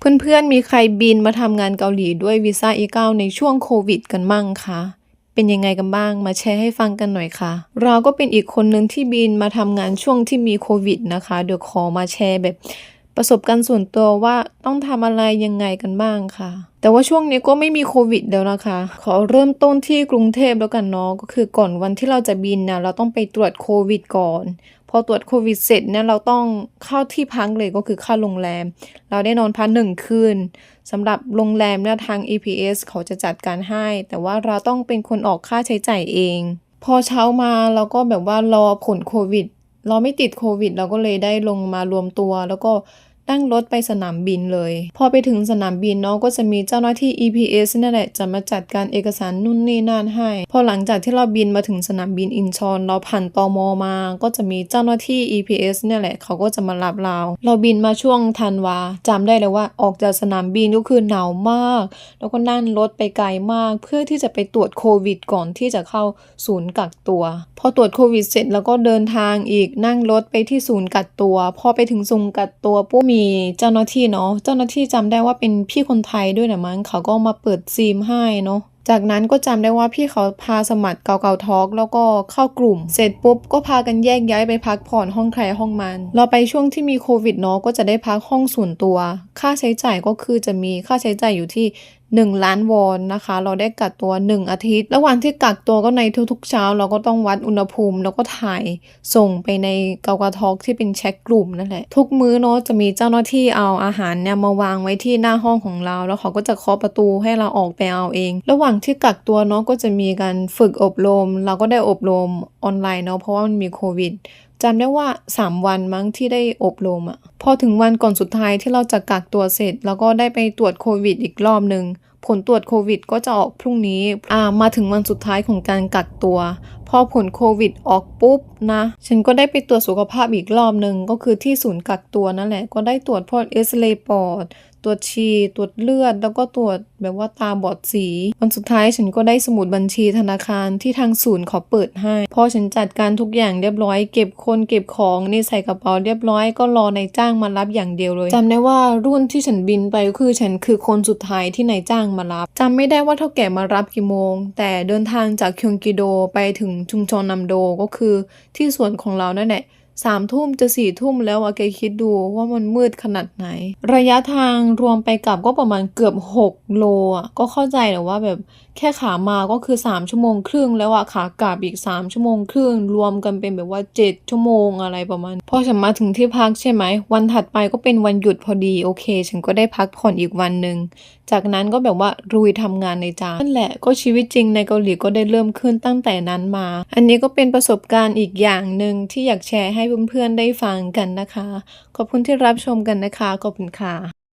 เพื่อนๆ มีใครบินมาทำงานเกาหลีด้วยวีซ่า E9 ในช่วงโควิดกันมั่งคะเป็นยังไงกันบ้างมาแชร์ให้ฟังกันหน่อยค่ะ เราก็เป็นอีกคนหนึ่งที่บินมาทำงานช่วงที่มีโควิดนะคะ เดี๋ยวขอมาแชร์แบบ ประสบการณ์ส่วนตัวว่าต้องทำอะไรยังไงกันบ้างค่ะ แต่ว่าช่วงนี้ก็ไม่มีโควิดแล้วนะคะ ขอเริ่มต้นที่กรุงเทพแล้วกันเนาะก็คือก่อนวันที่เราจะบินนะเราต้องไปตรวจโควิดก่อน พอตรวจโควิดเสร็จเนี่ยเราต้องเข้าที่พักเลยก็คือเข้าโรงแรม เราได้นอนพักหนึ่งคืนสำหรับโรงแรมเนี่ยทาง EPS เขาจะจัดการให้ แต่ว่าเราต้องเป็นคนออกค่าใช้จ่ายเอง พอเช้ามาเราก็แบบว่ารอผลโควิดเราไม่ติดโควิด เราก็เลยได้ลงมารวมตัว แล้วก็ นั่งรถไปสนามบินเลย พอไปถึงสนามบินเนาะก็จะมีเจ้าหน้าที่ EPS นั่นแหละจะมาจัดการเอกสารนู่นนี่นั่นให้ พอหลังจากที่เราบินมาถึงสนามบินอินชอน เราผ่านตอมมา ก็จะมีเจ้าหน้าที่ EPS เนี่ยแหละเขาก็จะมารับเรา เราบินมาช่วงธันวาจำได้เลยว่าออกจากสนามบินก็คือหนาวมาก แล้วก็นั่งรถไปไกลมาก เพื่อที่จะไปตรวจโควิด ก่อนที่จะเข้าศูนย์กักตัว พอตรวจโควิดเสร็จแล้วก็เดินทางอีกนั่งรถไปที่ศูนย์กักตัว พอไปถึงศูนย์กักตัวปุ๊บมีเจ้าหน้าที่เนาะ เจ้าหน้าที่จำได้ว่าเป็นพี่คนไทยด้วยนะมั้งเขาก็มาเปิดซีมให้เนาะจากนั้นก็จำได้ว่าพี่เขาพาสมัครเกาเกาทอล์กแล้วก็เข้ากลุ่ม เสร็จปุ๊บก็พากันแยกย้ายไปพักผ่อนห้องใครห้องมัน เราไปช่วงที่มีโควิดเนาะก็จะได้พักห้องส่วนตัว ค่าใช้จ่ายก็คือจะมีค่าใช้จ่ายอยู่ที่ 1 ล้านวอนนะคะ เราได้กักตัว 1 อาทิตย์ ระหว่างที่กักตัวก็ในทุกๆเช้า เราก็ต้องวัดอุณหภูมิ แล้วก็ถ่ายส่งไปในเกากาทอกที่เป็นแชทกลุ่มนั่นแหละ ทุกมื้อเนาะจะมีเจ้าหน้าที่เอาอาหารเนี่ยมาวางไว้ที่หน้าห้องของเรา แล้วเขาก็จะเคาะประตูให้เราออกไปเอาเอง ระหว่างที่กักตัวเนาะก็จะมีการฝึกอบรม เราก็ได้อบรมออนไลน์เนาะเพราะว่ามันมีโควิด จำได้ว่า 3 วันมั้งที่ได้อบรมอะพอถึงวันก่อนสุดท้ายที่เราจะกักตัวเสร็จ แล้วก็ได้ไปตรวจโควิดอีกรอบหนึ่ง ผลตรวจโควิดก็จะออกพรุ่งนี้อ่ามาถึงวันสุดท้ายของการกักตัว พอผลโควิดออกปุ๊บนะ ฉันก็ได้ไปตรวจสุขภาพอีกรอบหนึ่งก็คือที่ศูนย์กักตัวนั่นแหละ ก็ได้ตรวจพวกเอสเลปอดตรวจชี ตรวจเลือด แล้วก็ตรวจแบบว่าตาบอดสี วันสุดท้ายฉันก็ได้สมุดบัญชีธนาคารที่ทางศูนย์เขาเปิดให้ พอฉันจัดการทุกอย่างเรียบร้อย เก็บคนเก็บของนี่ใส่กระเป๋าเรียบร้อยก็รอนายจ้างมารับอย่างเดียวเลยจำได้ว่ารุ่นที่ฉันบินไปก็คือฉันคือคนสุดท้ายที่นายจ้างมารับจำไม่ได้ว่าเท่าแก่มารับกี่โมง แต่เดินทางจากคยองกิโดไปถึงชุมชนนำโดก็คือที่สวนของเรานั่นแหละสามทุ่มจะสี่ทุ่มแล้วอะแกคิดดูว่ามันมืดขนาดไหน ระยะทางรวมไปกลับก็ประมาณเกือบ 6 โลอะก็เข้าใจแหละว่าแบบแค่ขามาก็คือ 3 ชั่วโมงครึ่งแล้วอะขากลับอีก 3 ชั่วโมงครึ่ง รวมกันเป็นแบบว่า 7 ชั่วโมงอะไรประมาณพอฉันมาถึงที่พักใช่ไหม วันถัดไปก็เป็นวันหยุดพอดีโอเค ฉันก็ได้พักผ่อนอีกวันหนึ่ง จากนั้นก็แบบว่ารุยทำงานในจานนั่นแหละก็ชีวิตจริงในเกาหลีก็ได้เริ่มขึ้นตั้งแต่นั้นมา อันนี้ก็เป็นประสบการณ์อีกอย่างหนึ่งที่อยากแชร์ให้เพื่อนๆได้ฟังกันนะคะ ขอบคุณที่รับชมกันนะคะขอบคุณค่ะ